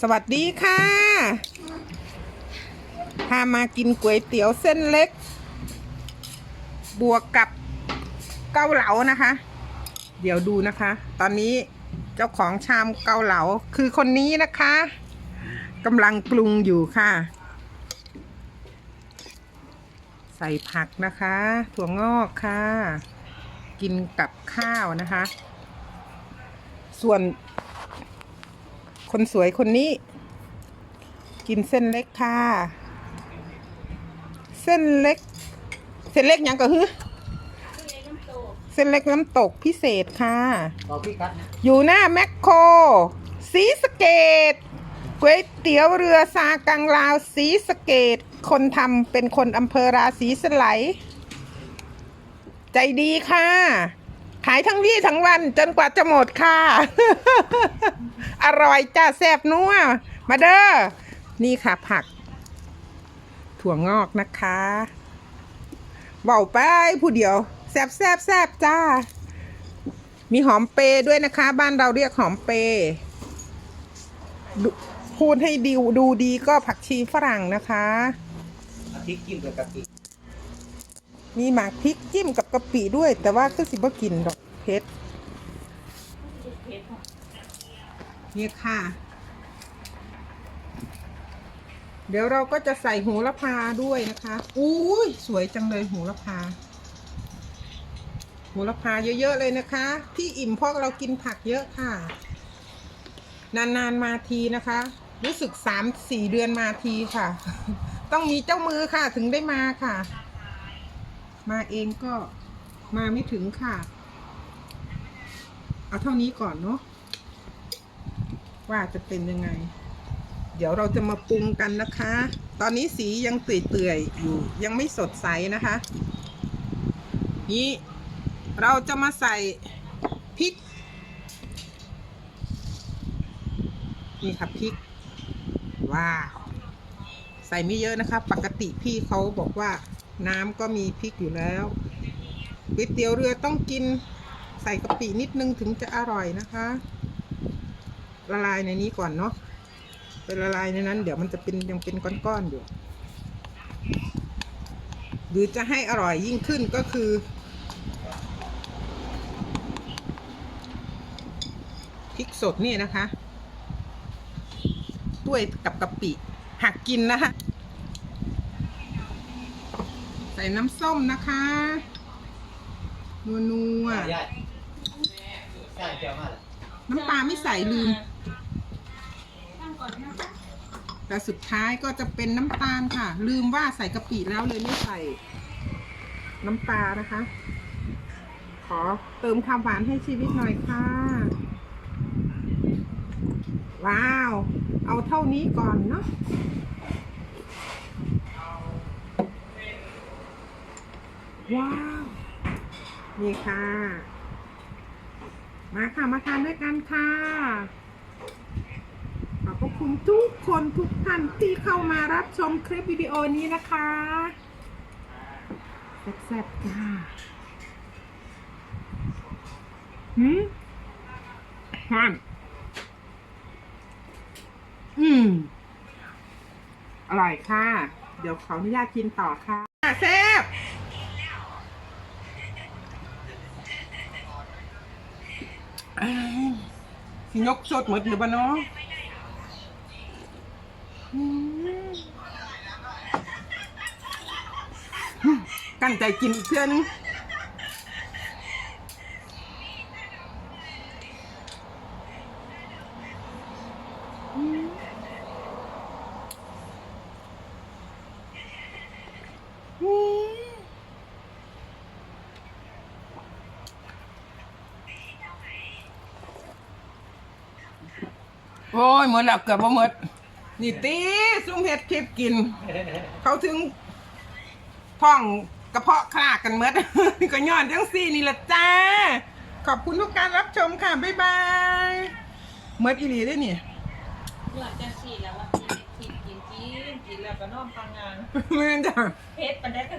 สวัสดีค่ะ พามากินก๋วยเตี๋ยวเส้นเล็ก บวกกับเกาเหลานะคะ เดี๋ยวดูนะคะ ตอนนี้เจ้าของชามเกาเหลาคือคนนี้นะคะกำลังปรุงอยู่ค่ะ ใส่ผักนะคะ ถั่วงอกค่ะ กินกับข้าวนะคะ ส่วน คนสวยคนนี้ กินเส้นเล็กค่ะ เส้นเล็ก เส้นเล็กยังก็คือเส้นเล็กน้ำตกพิเศษค่ะ อยู่หน้าแมคโครสีสเกตก๋วยเตี๋ยวเรือซากังลาวสีสเกต คนทำเป็นคนอำเภอราศีสไลใจดีค่ะ ขายทั้งวี่ทั้งวันจนกว่าจะหมดค่ะ อร่อยจ้าแซ่บนัวมาเด้อ นี่ค่ะผัก ถั่วงอกนะคะเบาไปผู้เดียว แซ่บแซ่บแซ่บจ้า มีหอมเปรย์ด้วยนะคะ บ้านเราเรียกหอมเปรย์พูดให้ดีดูดีก็ผักชีฝรั่งนะคะอาทิตย์กินกับกะปิ มีหมากพริกจิ้มกับกะปิด้วย แต่ว่าก็สิบ่กินดอกเพชรนี่ค่ะ เดี๋ยวเราก็จะใส่หูละพาด้วยนะคะอุ้ยสวยจังเลยหูละพาหูละพาเยอะๆเลยนะคะ ที่อิ่มเพราะเรากินผักเยอะค่ะ นานๆมาทีนะคะ รู้สึกสามสี่เดือนมาทีค่ะ ต้องมีเจ้ามือค่ะถึงได้มาค่ะ มาเองก็มาไม่ถึงค่ะ เอาเท่านี้ก่อนเนาะว่าจะเป็นยังไง เดี๋ยวเราจะมาปรุงกันนะคะ ตอนนี้สียังเตื่อยๆอยู่ยังไม่สดใสนะคะ นี่เราจะมาใส่พริกนี่ค่ะพริกว้าวใส่ไม่เยอะนะคะ ปกติพี่เขาบอกว่า น้ำก็มีพริกอยู่แล้วก๋วยเตี๋ยวเรือต้องกินใส่กะปินิดนึงถึงจะอร่อยนะคะ ละลายในนี้ก่อนเนาะเป็นละลายในนั้น เดี๋ยวมันจะเป็นยังเป็นก้อนๆอยู่ หรือจะให้อร่อยยิ่งขึ้นก็คือ พริกสดนี่นะคะ ด้วยกับกะปิหักกินนะคะ ใส่น้ำส้มนะคะ นัวนัวอะยายใช่เจียวมากเลยๆน้ำปลาไม่ใส่ลืม แต่สุดท้ายก็จะเป็นน้ำตาลค่ะ ลืมว่าใส่กะปิแล้วเลยไม่ใส่ น้ำปลานะคะ ขอเติมความหวานให้ชีวิตหน่อยค่ะ ว้าว เอาเท่านี้ก่อนเนาะ ว้าว นี่ค่ะ มาค่ะ มาทานด้วยกันค่ะ ขอบพระคุณทุกคนทุกท่านที่เข้ามารับชมคลิปวิดีโอนี้นะคะแซ่บๆจ้าหืมฮานอืมอร่อยค่ะ เดี๋ยวขออนุญาตกินต่อค่ะ สิยกสดหมดหรือเปล่าเนาะอืมกั้นใจกินอีกเพื่อนึง โอ้ยหมดแล้วเกือบบ่หมดนี่ตีซุ่มเห็ดคลิปกิน เขาถึงท้องกระเพาะคลากกันหมด ก็ย้อนจังซี่นี่แหละจ้า ขอบคุณทุกการรับชมค่ะ บ๊ายบายเมดอีหลีได้นี่หลังจากฉีดแล้วว่ากินกินกินกินกินแล้วก็นอนทำงาน เมื่อจ้ะ เพชรปันได้ก็